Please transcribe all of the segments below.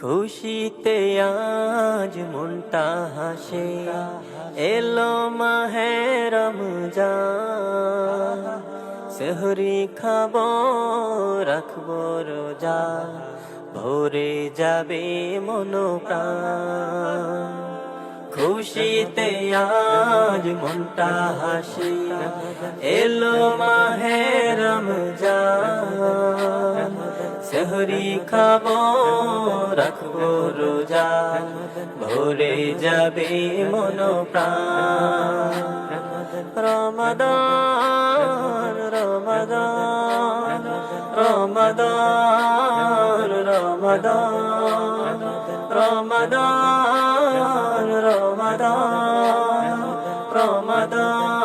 খুশিতে আজ মনটা হাসে। এলো মাহে রমজান সেহরি খাব, রাখব রোজা। ভরে যাবে মনোপ্রাণ খুশিতে আজ মনটা হাসে। এলো মাহে রমজান সেহরি খাব রাখব রোজা। ভরে যাবে মনোপ্রাণ। রমাদান রমাদান রমাদান রমাদান। রমাদান রমাদান রমাদান।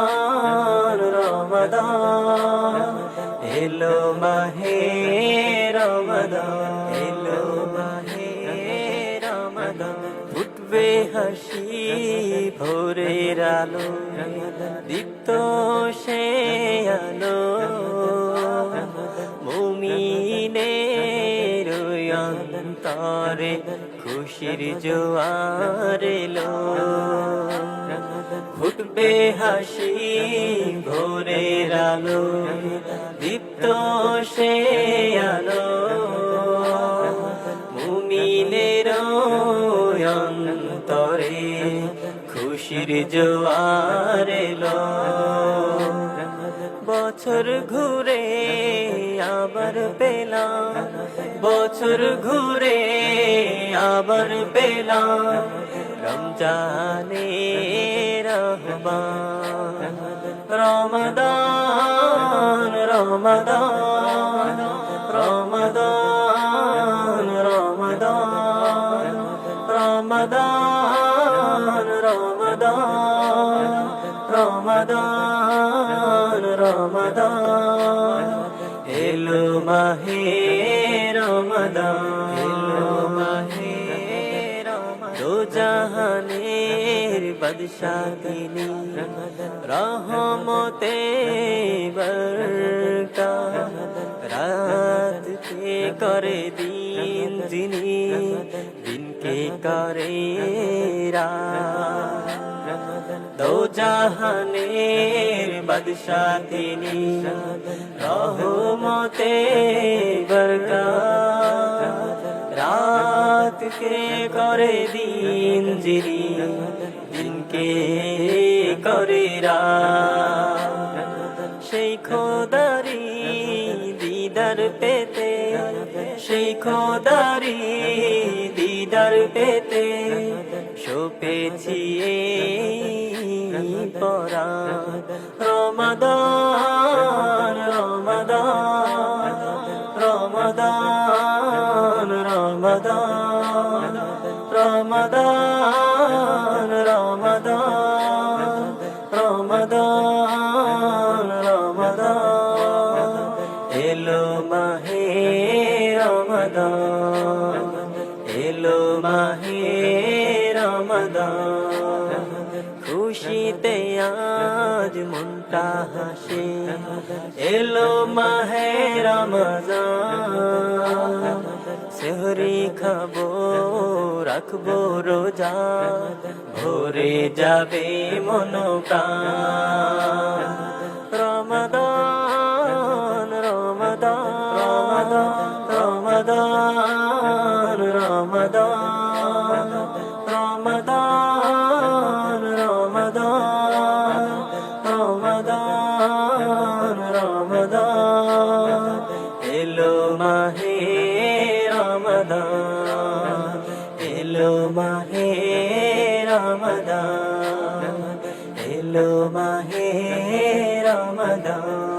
ফুটবে হাসি ভোরের আলো, দীপ্ত সে আলো। মুমিনের অন্তরে খুশির জোয়ার এলো। ফুটবে হাসি ভোরের আলো, দীপ্ত সে অন্তরে খুশির জোয়ার এলো। বছর ঘুরে আবার পেলাম। বছর ঘুরে আবার পেলাম। রমজানে রহমান। রমদান রমদান। রমদান রমদান এলো মাহে রমদান এলো মাহে দো জাহানের বাদশা তিনি রহমতে বরকা। রাত কে করে দিন যিনি, দিনকে করে রাত। দো জাহানের বাদশা তিনি রহমতে বরকা রাত কে করে দিন যিনি দিনকে করে সেই খোদারি দিদার পেতে, সেই খোদারি দিদার পেতে সোপেছি পরা রমাদান রমাদান রমাদান রমাদান রমাদান রমাদান রমাদান রমাদান। এলো মাহে রমাদান, এলো মাহে রমাদান। খুশিতে আজ মনটা হাসে। এলো মাহে রমজান খাব, রাখব রোজা, ভরে যাবে মনোপ্রাণ। রমাদান রমাদান রমাদান রমাদান রমাদান এলো মাহে রমাদান এলো মাহে রমাদান।